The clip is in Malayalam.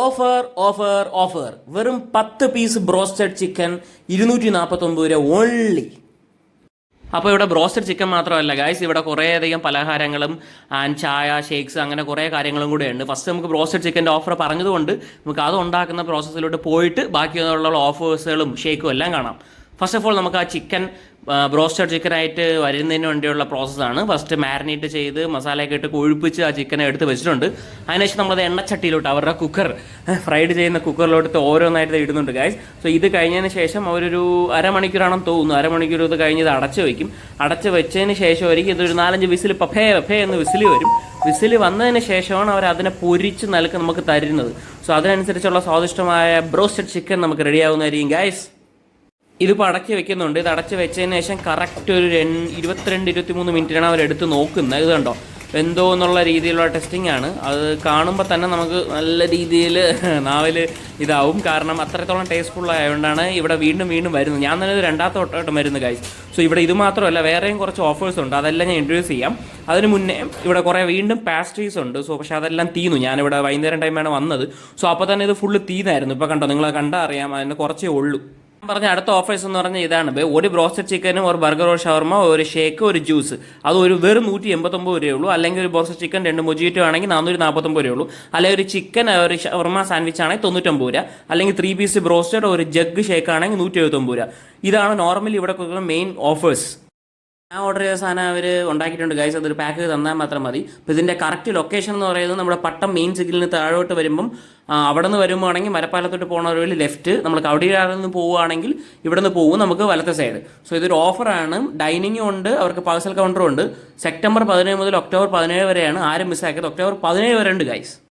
Offer offer offer. വെറും പത്ത് പീസ് ബ്രോസ്റ്റഡ് ചിക്കൻ ഇരുന്നൂറ്റി നാൽപ്പത്തൊമ്പത് രൂപ ഓൺലി അപ്പോൾ ഇവിടെ ബ്രോസ്റ്റഡ് ചിക്കൻ മാത്രമല്ല ഗൈസ് ഇവിടെ കുറേയധികം പലഹാരങ്ങളും ആൻഡ് ചായ ഷേക്സ് അങ്ങനെ കുറേ കാര്യങ്ങളും കൂടെ ഉണ്ട്. ഫസ്റ്റ് നമുക്ക് ബ്രോസ്റ്റഡ് ചിക്കന്റെ ഓഫർ പറഞ്ഞതുകൊണ്ട് നമുക്ക് അത് ഉണ്ടാക്കുന്ന പ്രോസസ്സിലോട്ട് പോയിട്ട് ബാക്കിയുള്ള ഓഫേഴ്സുകളും ഷേക്കും എല്ലാം കാണാം. ഫസ്റ്റ് ഓഫ് ഓൾ നമുക്ക് ആ ചിക്കൻ ബ്രോസ്റ്റഡ് ചിക്കനായിട്ട് വരുന്നതിന് വേണ്ടിയുള്ള പ്രോസസ്സാണ്. ഫസ്റ്റ് മാരിനേറ്റ് ചെയ്ത് മസാലയൊക്കെ ഇട്ട് കൊഴുപ്പിച്ച് ആ ചിക്കനെ എടുത്ത് വെച്ചിട്ടുണ്ട്. അതിനുശേഷം നമ്മളത് എണ്ണച്ചട്ടിയിലോട്ട് അവരുടെ കുക്കർ ഫ്രൈഡ് ചെയ്യുന്ന കുക്കറിലോട്ട് ഓരോന്നായിട്ട് ഇടുന്നുണ്ട് ഗായ്സ് സോ ഇത് കഴിഞ്ഞതിന് ശേഷം അവരൊരു അരമണിക്കൂറാണെന്ന് തോന്നുന്നു. അരമണിക്കൂർ ഇത് കഴിഞ്ഞ് ഇത് അടച്ച് വയ്ക്കും അടച്ച് വെച്ചതിന് ശേഷം ഒരു ഇതൊരു നാലഞ്ച് വിസിൽ പഫേ പഫേ എന്ന് വിസിൽ വരും. വിസിൽ വന്നതിന് ശേഷമാണ് അവർ അതിനെ പൊരിച്ച് നൽകി നമുക്ക് തരുന്നത്. സോ അതിനനുസരിച്ചുള്ള സ്വാദിഷ്ടമായ ബ്രോസ്റ്റഡ് ചിക്കൻ നമുക്ക് റെഡിയാവുന്നതായിരിക്കും ഗായ്സ് ഇതിപ്പോൾ അടക്കി വെക്കുന്നുണ്ട്. ഇത് അടച്ച് വെച്ചതിന് ശേഷം കറക്റ്റ് ഒരു രണ്ട് ഇരുപത്തിരണ്ട് ഇരുപത്തിമൂന്ന് മിനിറ്റിനാണ് അവർ എടുത്ത് നോക്കുന്നത്. ഇത് കണ്ടോ? എന്തോ എന്നുള്ള രീതിയിലുള്ള ടെസ്റ്റിംഗ് ആണ്. അത് കാണുമ്പോൾ തന്നെ നമുക്ക് നല്ല രീതിയിൽ നാവിൽ ഇതാവും. കാരണം അത്രത്തോളം ടേസ്റ്റ്ഫുൾ ആയതുകൊണ്ടാണ് ഇവിടെ വീണ്ടും വീണ്ടും വരുന്നത്. ഞാൻ തന്നെ ഇത് രണ്ടാമത്തെ വട്ടമായിട്ട് വരുന്നത് കാര്യം സോ ഇവിടെ ഇത് മാത്രമല്ല വേറെയും കുറച്ച് ഓഫേഴ്സ് ഉണ്ട്. അതെല്ലാം ഞാൻ ഇൻട്രൊഡ്യൂസ് ചെയ്യാം. അതിന് മുന്നേ ഇവിടെ കുറേ വീണ്ടും പാസ്ട്രീസ് ഉണ്ട്. സോ പക്ഷേ അതെല്ലാം തീന്നു. ഞാനിവിടെ വൈകുന്നേരം ടൈമാണ് വന്നത്. സോ അപ്പോൾ തന്നെ ഇത് ഫുള്ള് തീന്നായിരുന്നു. ഇപ്പോൾ കണ്ടോ? നിങ്ങൾ കണ്ടാൽ അറിയാം. അതിന് കുറച്ചേ ഉള്ളൂ. പറഞ്ഞ അടുത്ത ഓഫേഴ്സ് എന്ന് പറഞ്ഞാൽ ഇതാണ്. ഒരു ബ്രോസ്റ്റഡ് ചിക്കനും ഒരു ബർഗർ ഒരു ഷവർമ ഒരു ഷേക്ക് ഒരു ജ്യൂസ് അത് ഒരു വെറും നൂറ്റി എൺപത്തൊമ്പത് രൂപയേ ഉള്ളൂ അല്ലെങ്കിൽ ഒരു ബ്രോസ്റ്റഡ് ചിക്കൻ രണ്ട് മൊജിറ്റോ ആണെങ്കിൽ നാനൂറ്റി നാൽപ്പത്തൊമ്പത് രൂപയേ ഉള്ളൂ അല്ലെങ്കിൽ ഒരു ചിക്കൻ ഒരു ഷവർമ സാൻഡ്വിച്ച് ആണെങ്കിൽ തൊണ്ണൂറ്റൊമ്പത് രൂപ. അല്ലെങ്കിൽ ത്രീ പീസ് ബ്രോസ്റ്റഡ് ഒരു ജഗ് ഷേക്ക് ആണെങ്കിൽ നൂറ്റി എഴുപത്തൊമ്പത് രൂപ. ഇതാണ് നോർമലി ഇവിടെ കൊടുക്കുന്ന മെയിൻ ഓഫേഴ്സ് ഞാൻ ഓർഡർ ചെയ്ത സാധനം അവർ ഉണ്ടാക്കിയിട്ടുണ്ട്. ഗൈസ് അതൊരു പാക്ക് തന്നാൽ മാത്രം മതി. അപ്പോൾ ഇതിന്റെ കറക്റ്റ് ലൊക്കേഷൻ എന്ന് പറയുന്നത് നമ്മുടെ പട്ടം മെയിൻ സിഗ്നലിന് താഴോട്ട് വരുമ്പം അവിടെ നിന്ന് വരുമ്പോഴാണെങ്കിൽ മരപ്പാലത്തോട്ട് പോകുന്ന ഒരു ലെഫ്റ്റ് നമ്മൾ കവടിയാറിൽ നിന്ന് പോവുകയാണെങ്കിൽ ഇവിടെ നിന്ന് പോകും നമുക്ക് വലത്തെ സൈഡ് സോ ഇതൊരു ഓഫറാണ് ഡൈനിങ്ങും ഉണ്ട്. അവർക്ക് പാഴ്സൽ കൗണ്ടറും ഉണ്ട്. സെപ്റ്റംബർ പതിനേഴ് മുതൽ ഒക്ടോബർ പതിനേഴ് വരെയാണ്. ആരും മിസ്സാക്കിയത് ഒക്ടോബർ പതിനേഴ് വരെ ഉണ്ട് ഗൈസ്